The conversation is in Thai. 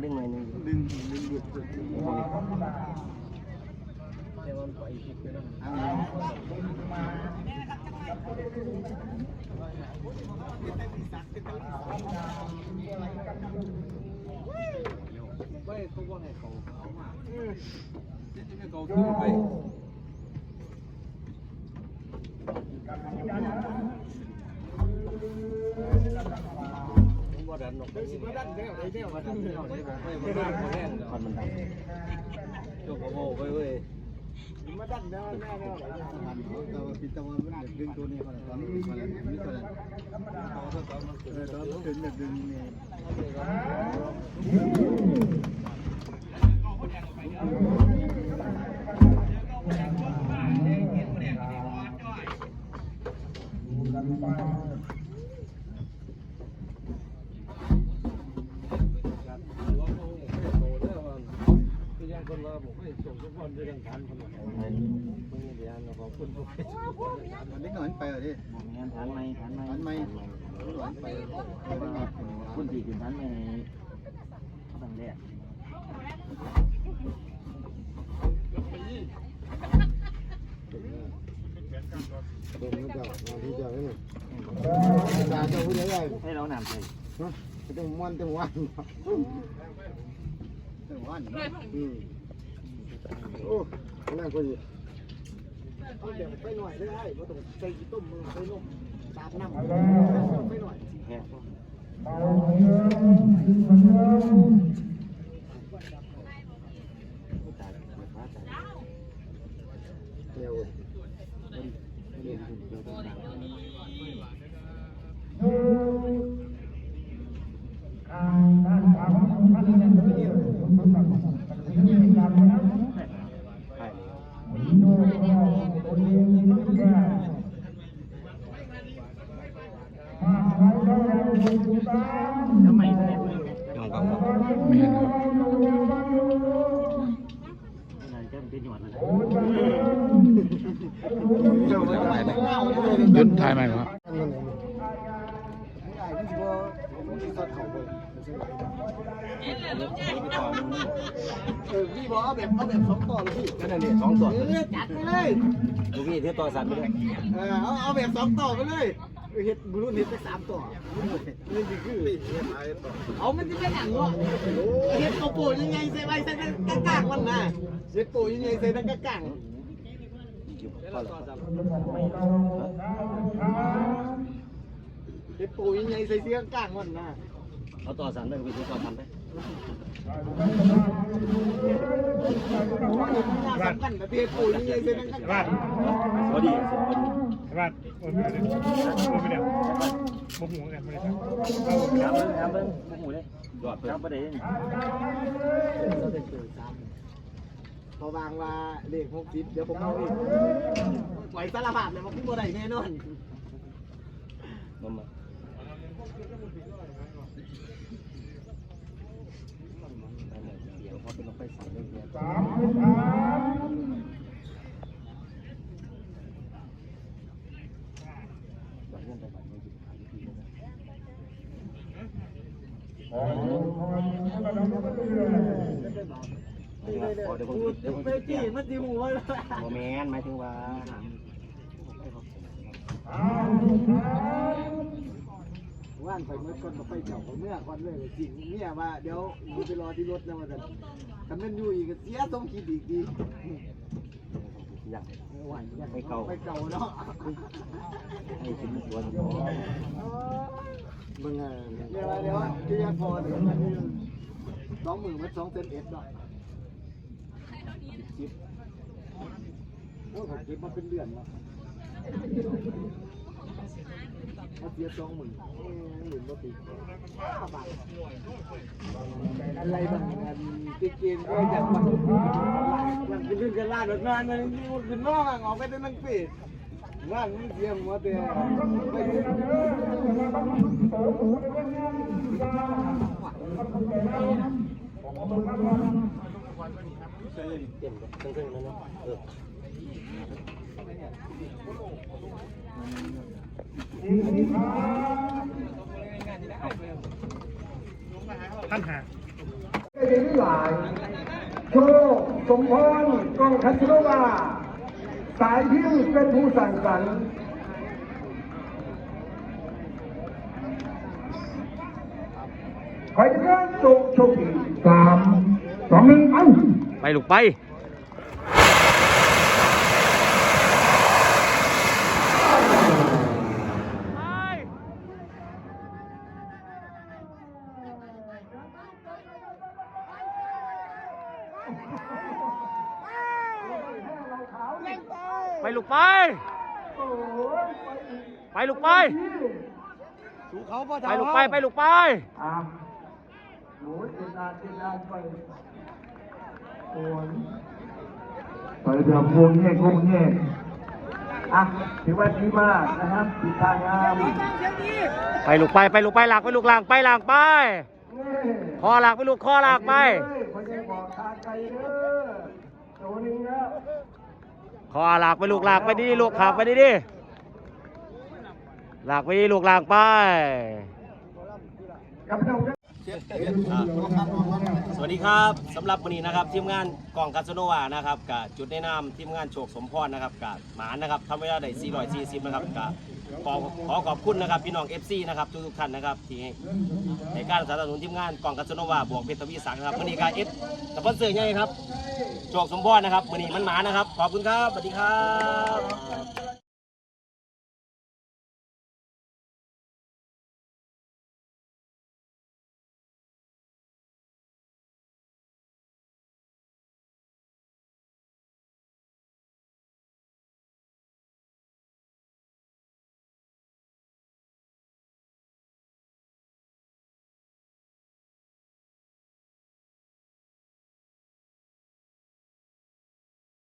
เจริญมันจะกลับกล้วยพุกไปให้มองนะหาง ดึงหน่อยหนึงดึงดึงหยุดหยุดมันแต่ว่าปิดตะวันมันเด็กดึงตัวนี้เขาเลยตอนนี้มันอะไรไม่ตัวนั้นเออตอนมันถึง เด็กดึงนี่มันเล็กหน่อยไปเหรอดิงานฐานไหมฐานไหมฐานไหมหนอยไปคุณตีขึ้นฐานไหมตั้งแรกตัวนี้เจ้าที่เจ้าเนี่ยตาเจ้าผู้ใหญ่ใหญ่ให้เรานำใส่จังวันจังวันจังวันอืม โอ้นั่งก็อยู่เอาเดี๋ยวไปหน่อยได้เพราะต้องใส่ต้มมือใส่นมตามน้ำไปหน่อยแค่ยเร็วใช่ แล้วไม่แน่ของเขาไม่เห็นครับ นั่นจะเป็นหยอดเลยยุดถ่ายใหม่เออพี่บอกเอาแบบเอาแบบสองต่อเลยพี่นั่นนี่สองตัวเออจัดไปเลยดูพี่เที่ตัวสั่นไปเลยเออเอาเอาแบบสองต่อไปเลยเฮ็ดบุรุษเฮ็ดไปสามต่อนี่คือเอามันจะเป็นหนังวะเฮ็ดเขาโปะยังไงใส่ไว้ใส่ตะกางมันนะเฮ็ดโปะยังไงใส่ตะกาง เฮ็ดโปะยังไงใส่เสื้อกางมันนะเอาตัวสั่นไปพี่ที่ตัวสั่นไปสำคัญกับเฮ็ดโปะยังไงใส่ตะกางพอดีพอดีบ้านโอนไปเดี๋ยวโอนไปเดี๋ยวโมโหกันไม่ได้สั่งเอาน้ำเบิ้งน้ำเบิ้งหมูเลยหยอดน้ำประเดี๋ยวพอวางว่าเลขหกสิบเดี๋ยวผมเอาอีกไหวสารภาพเลยว่าพี่บ่ได้แน่นอน มันมาเดี๋ยวเขาเป็นลงไปสั่นเลยเนี่ยบัดเงินไปบัดเงินจิตขายที่นี่นะพูดไปจี้มันสิหูว่าโมแมนหมายถึงว่าานไปเมื่อก่อนมาไปเจ้าเมื่อก่อนเลยจริงเนี่ยว่าเดี๋ยวมึงไปรอที่รถนะว่าแต่ถ้ามันอยู่อีกเสียต้องคิดอีกดีอย่างเอไปเก่าไปเก่าเนาะให้ชิ้นส่วนมึงอะเดี๋ยวเดี๋ยวที่ยังพอเดี๋ยวมันมีสองหมื่นมันสองเซนเอ็ดเนาะจิบโอ้ผมจิบมาเป็นเดือนแล้ว เขาเสียสองหมื่นหมื่นก็ติดอะไรบางอันติดเกมก็ยังมันมันเป็นเรื่องกันล่าดนานมันมันเป็นน้องอะออกไปได้นั่งปีว่างมันเสียหัวแต่ไม่ถึง ท่านหาได้ยินหลายโชคสมพรกองคันโนวาสายพิ้วเป็นผู้สั่งสรรค์ขอให้ทุกท่นโชคโชคสามสองหนึ่งไปไปลูกไป ไปลูกไป ไปลูกไปถูเขาพ่อไปลูกไป ไปลูกไปอะโอ้ยเดินนานเดินนานไปโอ้ยไปเดี๋ยวพวงเงี้ยพวงเงี้ยอะถือว่าดีมากนะครับติดทางงามไปลูกไป ไปลูกไปหลักไปลูกหลังไปหลังไป คอหลักไปลูกคอหลักไป คนยังบอกทางไกลเด้อโตนึงแล้วคอหลักไปลูกหลักไปดีลูกขับไปดีดีๆหลักไปดีลูกหลังไป กับเราสวัสดีครับสำหรับวันนี้นะครับทีมงานกล่องคาสโนวานะครับกับจุดแนะนำทีมงานโชคสมพรนะครับกับหมานนะครับทำเวลาได้440นะครับกับ ขอขอขอบคุณนะครับพี่น้อง FC นะครับทุกๆท่านนะครับที่ในการสนับสนุนทีมงานกล่องคาสโนวาบวกเพชรทวีสังนะครับวันนี้การเอสสปอนเซอร์ใหญ่ครับโจกสมพรนะครับวันนี้มันหมานะครับ ขอบคุณครับสวัสดีครับ